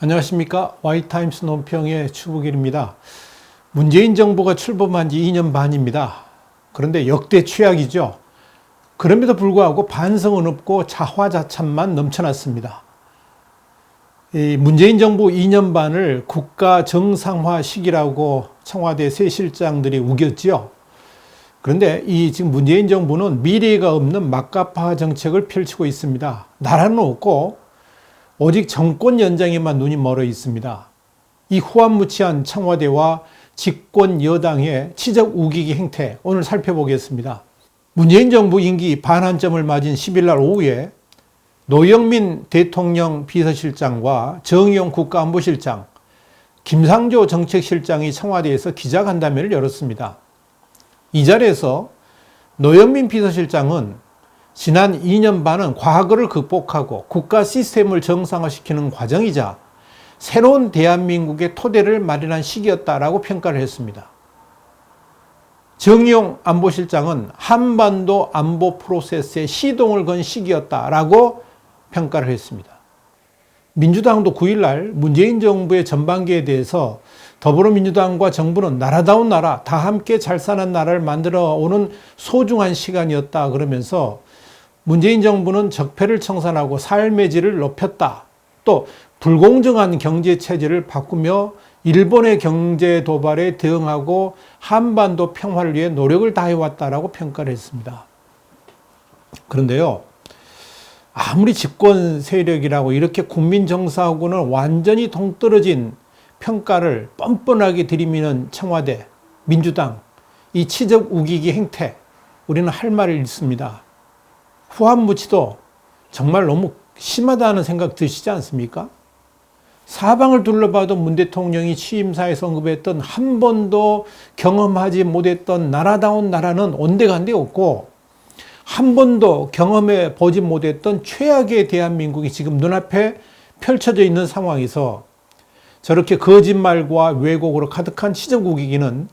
안녕하십니까. 와이타임스 논평의 추부길입니다. 문재인 정부가 출범한 지 2년 반입니다. 그런데 역대 최악이죠. 그럼에도 불구하고 반성은 없고 자화자찬만 넘쳐났습니다. 이 문재인 정부 2년 반을 국가 정상화 시기라고 청와대 새 실장들이 우겼지요. 그런데 이 지금 문재인 정부는 미래가 없는 막가파 정책을 펼치고 있습니다. 나라는 없고 오직 정권 연장에만 눈이 멀어 있습니다. 이 후한무치한 청와대와 집권 여당의 치적 우기기 행태 오늘 살펴보겠습니다. 문재인 정부 임기 반환점을 맞은 10일 날 오후에 노영민 대통령 비서실장과 정의용 국가안보실장, 김상조 정책실장이 청와대에서 기자간담회를 열었습니다. 이 자리에서 노영민 비서실장은 지난 2년 반은 과거를 극복하고 국가 시스템을 정상화시키는 과정이자 새로운 대한민국의 토대를 마련한 시기였다라고 평가를 했습니다. 정의용 안보실장은 한반도 안보 프로세스에 시동을 건 시기였다라고 평가를 했습니다. 민주당도 9일날 문재인 정부의 전반기에 대해서 더불어민주당과 정부는 나라다운 나라, 다 함께 잘 사는 나라를 만들어 오는 소중한 시간이었다 그러면서 문재인 정부는 적폐를 청산하고 삶의 질을 높였다. 또 불공정한 경제 체제를 바꾸며 일본의 경제 도발에 대응하고 한반도 평화를 위해 노력을 다해왔다라고 평가를 했습니다. 그런데요, 아무리 집권 세력이라고 이렇게 국민 정서하고는 완전히 동떨어진 평가를 뻔뻔하게 들이미는 청와대, 민주당, 이 치적 우기기 행태, 우리는 할 말을 잃습니다. 후한무치도 정말 너무 심하다는 생각 드시지 않습니까? 사방을 둘러봐도 문 대통령이 취임사에서 언급했던 한 번도 경험하지 못했던 나라다운 나라는 온데간데 없고 한 번도 경험해 보지 못했던 최악의 대한민국이 지금 눈앞에 펼쳐져 있는 상황에서 저렇게 거짓말과 왜곡으로 가득한 치정국이기는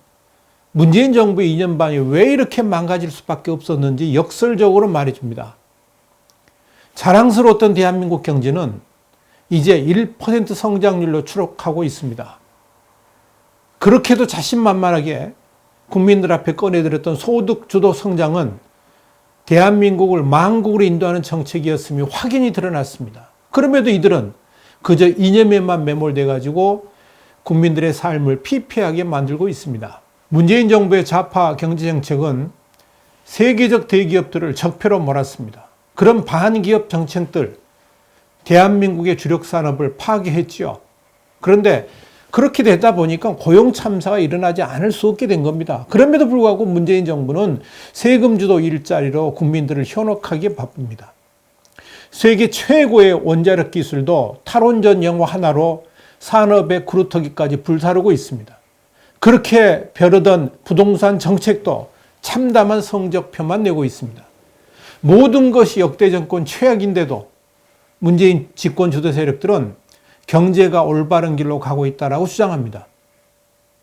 문재인 정부의 2년 반이 왜 이렇게 망가질 수밖에 없었는지 역설적으로 말해줍니다. 자랑스러웠던 대한민국 경제는 이제 1% 성장률로 추락하고 있습니다. 그렇게도 자신만만하게 국민들 앞에 꺼내들었던 소득 주도 성장은 대한민국을 망국으로 인도하는 정책이었음이 확연히 드러났습니다. 그럼에도 이들은 그저 이념에만 매몰돼 가지고 국민들의 삶을 피폐하게 만들고 있습니다. 문재인 정부의 좌파 경제 정책은 세계적 대기업들을 적폐로 몰았습니다. 그런 반기업 정책들 대한민국의 주력 산업을 파괴했지요. 그런데 그렇게 되다 보니까 고용 참사가 일어나지 않을 수 없게 된 겁니다. 그럼에도 불구하고 문재인 정부는 세금 주도 일자리로 국민들을 현혹하기에 바쁩니다. 세계 최고의 원자력 기술도 탈원전 영화 하나로 산업의 구루터기까지 불사르고 있습니다. 그렇게 벼르던 부동산 정책도 참담한 성적표만 내고 있습니다. 모든 것이 역대 정권 최악인데도 문재인 집권 주도 세력들은 경제가 올바른 길로 가고 있다라고 주장합니다.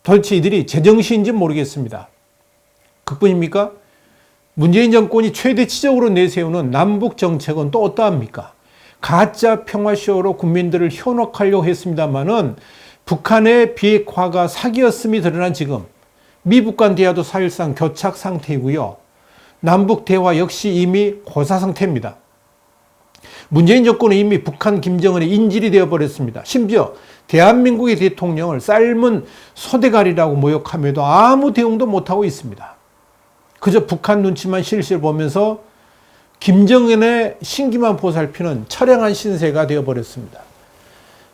도대체 이들이 제정신인지 모르겠습니다. 그뿐입니까? 문재인 정권이 최대치적으로 내세우는 남북 정책은 또 어떠합니까? 가짜 평화쇼로 국민들을 현혹하려고 했습니다만은 북한의 비핵화가 사기였음이 드러난 지금 미북 간 대화도 사실상 교착 상태이고요. 남북 대화 역시 이미 고사 상태입니다. 문재인 정권은 이미 북한 김정은의 인질이 되어버렸습니다. 심지어 대한민국의 대통령을 삶은 소대가리라고 모욕함에도 아무 대응도 못하고 있습니다. 그저 북한 눈치만 실실 보면서 김정은의 신기만 보살피는 처량한 신세가 되어버렸습니다.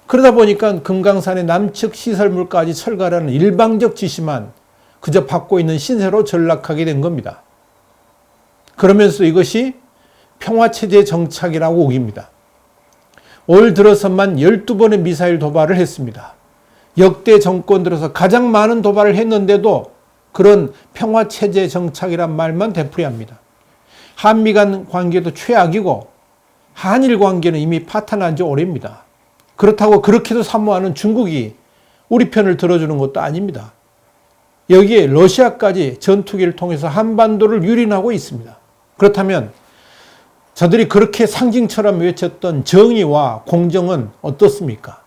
그러다 보니까 금강산의 남측 시설물까지 철거하라는 일방적 지시만 그저 받고 있는 신세로 전락하게 된 겁니다. 그러면서 이것이 평화체제 정착이라고 우깁니다. 올 들어서만 12번의 미사일 도발을 했습니다. 역대 정권 들어서 가장 많은 도발을 했는데도 그런 평화체제 정착이란 말만 되풀이합니다. 한미 간 관계도 최악이고 한일 관계는 이미 파탄난 지 오래입니다. 그렇다고 그렇게도 사모하는 중국이 우리 편을 들어주는 것도 아닙니다. 여기에 러시아까지 전투기를 통해서 한반도를 유린하고 있습니다. 그렇다면 저들이 그렇게 상징처럼 외쳤던 정의와 공정은 어떻습니까?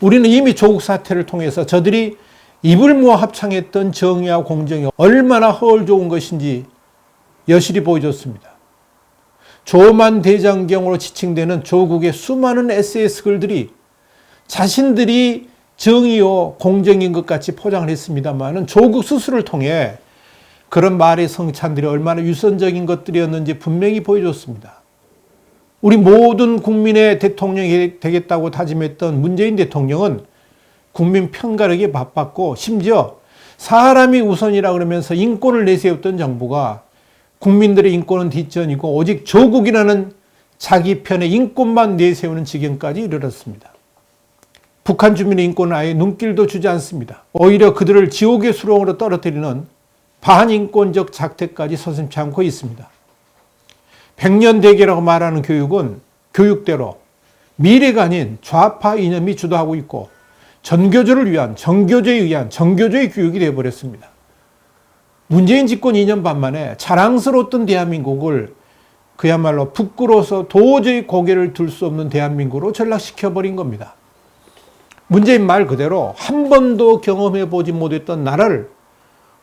우리는 이미 조국 사태를 통해서 저들이 입을 모아 합창했던 정의와 공정이 얼마나 허울 좋은 것인지 여실히 보여줬습니다. 조만 대장경으로 지칭되는 조국의 수많은 SS 글들이 자신들이 정의요 공정인 것 같이 포장을 했습니다만은 조국 스스로를 통해 그런 말의 성찬들이 얼마나 유선적인 것들이었는지 분명히 보여줬습니다. 우리 모든 국민의 대통령이 되겠다고 다짐했던 문재인 대통령은 국민 편가르기 바빴고 심지어 사람이 우선이라 그러면서 인권을 내세웠던 정부가 국민들의 인권은 뒷전이고 오직 조국이라는 자기 편의 인권만 내세우는 지경까지 이르렀습니다. 북한 주민의 인권은 아예 눈길도 주지 않습니다. 오히려 그들을 지옥의 수렁으로 떨어뜨리는 반인권적 작태까지 서슴지 않고 있습니다. 백년 대계라고 말하는 교육은 교육대로 미래가 아닌 좌파 이념이 주도하고 있고 전교조를 위한 정교조에 의한 정교조의 교육이 되어버렸습니다. 문재인 집권 2년 반 만에 자랑스러웠던 대한민국을 그야말로 부끄러워서 도저히 고개를 들 수 없는 대한민국으로 전락시켜버린 겁니다. 문재인 말 그대로 한 번도 경험해 보지 못했던 나라를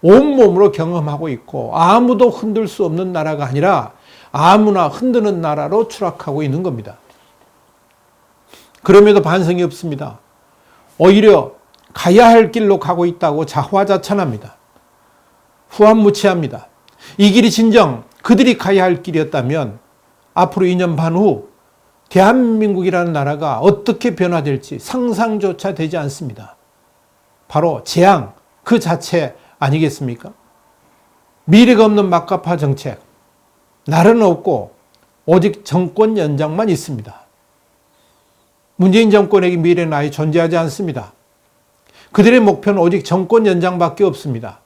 온몸으로 경험하고 있고 아무도 흔들 수 없는 나라가 아니라 아무나 흔드는 나라로 추락하고 있는 겁니다. 그럼에도 반성이 없습니다. 오히려 가야 할 길로 가고 있다고 자화자찬합니다. 후한무치합니다. 이 길이 진정 그들이 가야 할 길이었다면 앞으로 2년 반 후 대한민국이라는 나라가 어떻게 변화될지 상상조차 되지 않습니다. 바로 재앙 그 자체 아니겠습니까? 미래가 없는 막가파 정책, 날은 없고 오직 정권 연장만 있습니다. 문재인 정권에게 미래는 아예 존재하지 않습니다. 그들의 목표는 오직 정권 연장밖에 없습니다.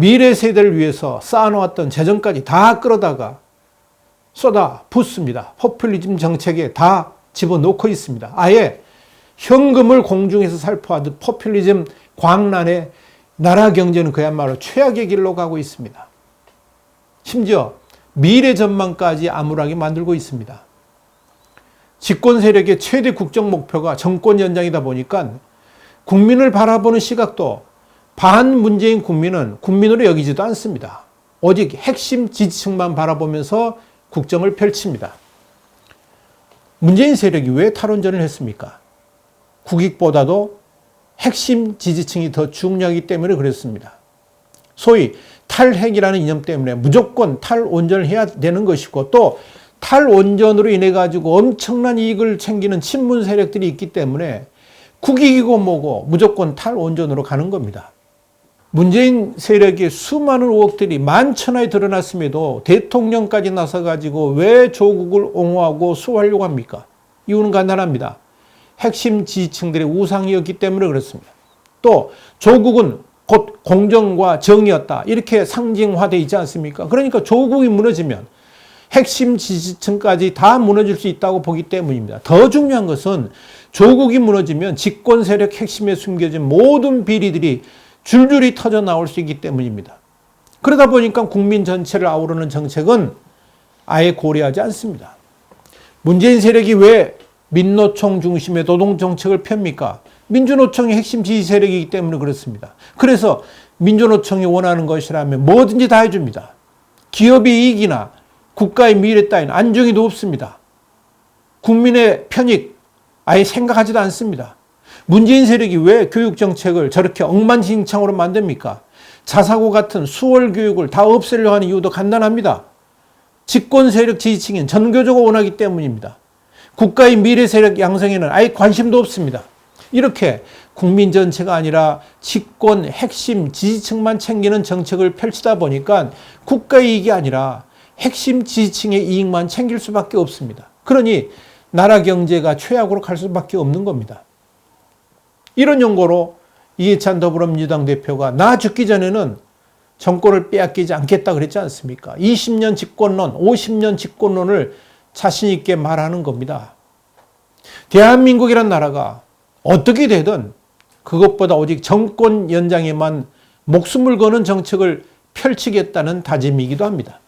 미래 세대를 위해서 쌓아놓았던 재정까지 다 끌어다가 쏟아 붓습니다. 포퓰리즘 정책에 다 집어넣고 있습니다. 아예 현금을 공중에서 살포하듯 포퓰리즘 광란에 나라 경제는 그야말로 최악의 길로 가고 있습니다. 심지어 미래 전망까지 암울하게 만들고 있습니다. 집권 세력의 최대 국정 목표가 정권 연장이다 보니까 국민을 바라보는 시각도 반문재인 국민은 국민으로 여기지도 않습니다. 오직 핵심 지지층만 바라보면서 국정을 펼칩니다. 문재인 세력이 왜 탈원전을 했습니까? 국익보다도 핵심 지지층이 더 중요하기 때문에 그랬습니다. 소위 탈핵이라는 이념 때문에 무조건 탈원전을 해야 되는 것이고 또 탈원전으로 인해 가지고 엄청난 이익을 챙기는 친문 세력들이 있기 때문에 국익이고 뭐고 무조건 탈원전으로 가는 겁니다. 문재인 세력의 수많은 의혹들이 만천하에 드러났음에도 대통령까지 나서가지고 왜 조국을 옹호하고 수호하려고 합니까? 이유는 간단합니다. 핵심 지지층들의 우상이었기 때문에 그렇습니다. 또 조국은 곧 공정과 정의였다. 이렇게 상징화되어 있지 않습니까? 그러니까 조국이 무너지면 핵심 지지층까지 다 무너질 수 있다고 보기 때문입니다. 더 중요한 것은 조국이 무너지면 집권 세력 핵심에 숨겨진 모든 비리들이 줄줄이 터져 나올 수 있기 때문입니다. 그러다 보니까 국민 전체를 아우르는 정책은 아예 고려하지 않습니다. 문재인 세력이 왜 민노총 중심의 노동 정책을 펴니까 민주노총의 핵심 지지 세력이기 때문에 그렇습니다. 그래서 민주노총이 원하는 것이라면 뭐든지 다 해줍니다. 기업의 이익이나 국가의 미래 따윈 안정이도 없습니다. 국민의 편익 아예 생각하지도 않습니다. 문재인 세력이 왜 교육 정책을 저렇게 엉망진창으로 만듭니까? 자사고 같은 수월 교육을 다 없애려고 하는 이유도 간단합니다. 집권 세력 지지층인 전교조가 원하기 때문입니다. 국가의 미래 세력 양성에는 아예 관심도 없습니다. 이렇게 국민 전체가 아니라 집권 핵심 지지층만 챙기는 정책을 펼치다 보니까 국가 이익이 아니라 핵심 지지층의 이익만 챙길 수밖에 없습니다. 그러니 나라 경제가 최악으로 갈 수밖에 없는 겁니다. 이런 연고로 이해찬 더불어민주당 대표가 나 죽기 전에는 정권을 빼앗기지 않겠다 그랬지 않습니까? 20년 집권론, 50년 집권론을 자신 있게 말하는 겁니다. 대한민국이란 나라가 어떻게 되든 그것보다 오직 정권 연장에만 목숨을 거는 정책을 펼치겠다는 다짐이기도 합니다.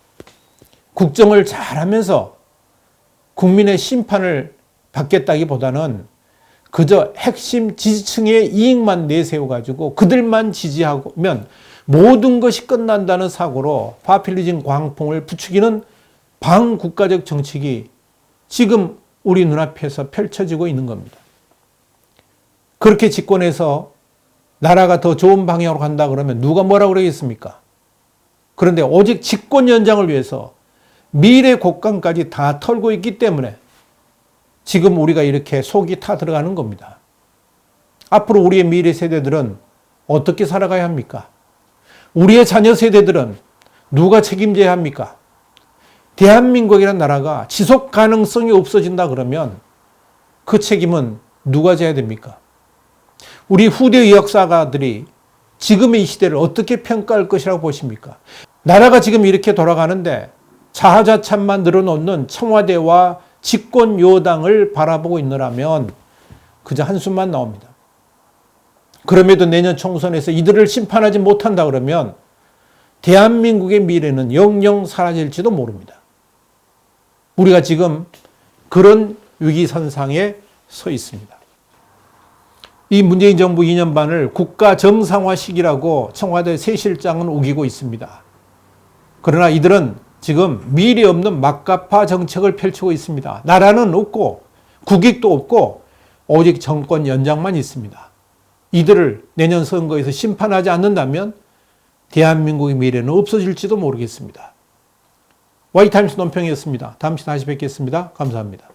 국정을 잘하면서 국민의 심판을 받겠다기보다는 그저 핵심 지지층의 이익만 내세워가지고 그들만 지지하면 모든 것이 끝난다는 사고로 파퓰리즘 광풍을 부추기는 반국가적 정책이 지금 우리 눈앞에서 펼쳐지고 있는 겁니다. 그렇게 집권해서 나라가 더 좋은 방향으로 간다 그러면 누가 뭐라고 그러겠습니까? 그런데 오직 집권 연장을 위해서 미래 곡간까지 다 털고 있기 때문에 지금 우리가 이렇게 속이 타 들어가는 겁니다. 앞으로 우리의 미래 세대들은 어떻게 살아가야 합니까? 우리의 자녀 세대들은 누가 책임져야 합니까? 대한민국이라는 나라가 지속 가능성이 없어진다 그러면 그 책임은 누가 져야 됩니까? 우리 후대 역사가들이 지금의 이 시대를 어떻게 평가할 것이라고 보십니까? 나라가 지금 이렇게 돌아가는데 자하자찬만 늘어놓는 청와대와 집권 여당을 바라보고 있느라면 그저 한숨만 나옵니다. 그럼에도 내년 총선에서 이들을 심판하지 못한다 그러면 대한민국의 미래는 영영 사라질지도 모릅니다. 우리가 지금 그런 위기선상에 서 있습니다. 이 문재인 정부 2년 반을 국가 정상화 시기라고 청와대 새 실장은 우기고 있습니다. 그러나 이들은 지금 미래 없는 막가파 정책을 펼치고 있습니다. 나라는 없고 국익도 없고 오직 정권 연장만 있습니다. 이들을 내년 선거에서 심판하지 않는다면 대한민국의 미래는 없어질지도 모르겠습니다. 와이타임스 논평이었습니다. 다음 시간에 다시 뵙겠습니다. 감사합니다.